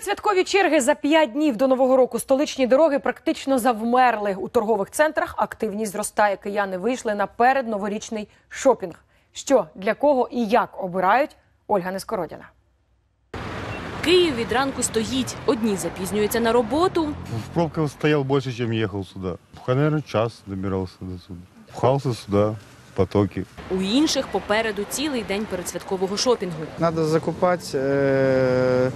Передсвяткові черги за п'ять днів до нового року столичні дороги практично завмерли. У торгових центрах активність зростає. Кияни вийшли на передноворічний шопінг. Що для кого і як обирають Ольга Нескородіна. Київ від ранку стоїть. Одні запізнюються на роботу, В пробках стоял больше, чем ехал сюда. Наверное, час добирался до сюда. Пхался сюда, в потоки. у інших попереду цілий день передсвяткового шопінгу. Надо закупать э,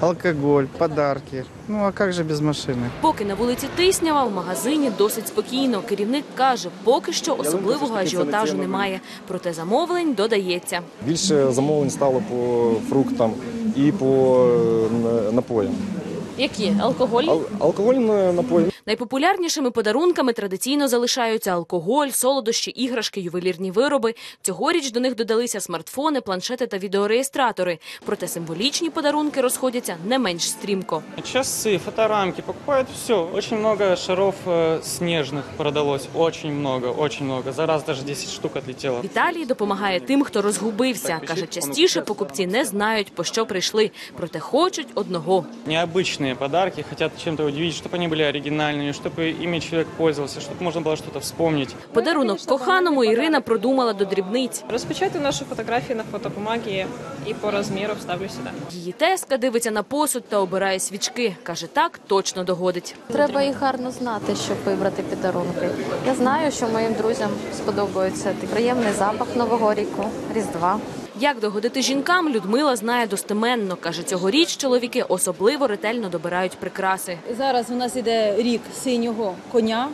алкоголь, подарки. Ну а как же без машини? Поки на вулиці Тиснява в магазині досить спокійно. Керівник каже, поки що особливого ажіотажу немає. Проте замовлень додається. Більше замовлень стало по фруктам і по напоям. Які алкоголь? Ал- алкогольні напої Найпопулярнішими подарунками традиційно залишаються алкоголь, солодощі, іграшки, ювелірні вироби. Цьогоріч до них додалися смартфони, планшети та відеореєстратори. Проте символічні подарунки розходяться не менш стрімко. Часы, фоторамки, покупают все. Очень много шаров э, снежных продалось. Очень много, очень много. За раз даже 10 штук отлетело. Віталій допомагає тим, хто розгубився. Каже, частіше покупці не знають, по що прийшли, проте хочуть одного. Необычные подарки, хотят чем-то удивить, чтобы они были оригинальными, чтобы ими человек пользовался, чтобы можно было что-то вспомнить. Подарунок коханому Ірина продумала до дрібниць. Розпечатаю наші фотографії на фотобумагі і по розміру вставлю сюди. Її теска дивиться на посуд та обирає свічки. Каже, так точно догодить. Треба їх гарно знати, щоб вибрати підарунки. Я знаю, що моїм друзям сподобається такий приємний запах Нового ріку, Різдва. Як догодити жінкам, Людмила знає достеменно. Каже, цьогоріч чоловіки особливо ретельно добирають прикраси. Зараз у нас іде рік синього коня.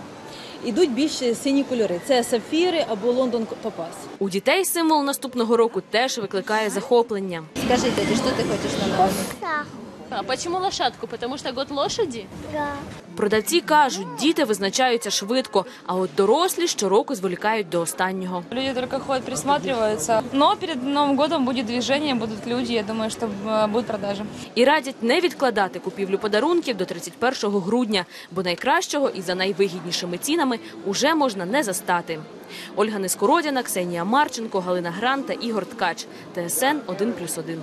Ідуть більше сині кольори. Це сапфіри або Лондон Топаз. У дітей символ наступного року теж викликає захоплення. Скажи, дяді, що ти хочеш на рік? А чому лошадку? Тому що год лошаді? Продавці кажуть, діти визначаються швидко, а от дорослі щороку зволікають до останнього. Люди тільки ходять, присматриваються. Но перед Новим годом буде движення, будуть люди. Я думаю, що е, будуть продажі. І радять не відкладати купівлю подарунків до 31 грудня, бо найкращого і за найвигіднішими цінами уже можна не застати. Ольга Нескородяна, Ксенія Марченко, Галина Гран та Ігор Ткач. ТСН 1+,1.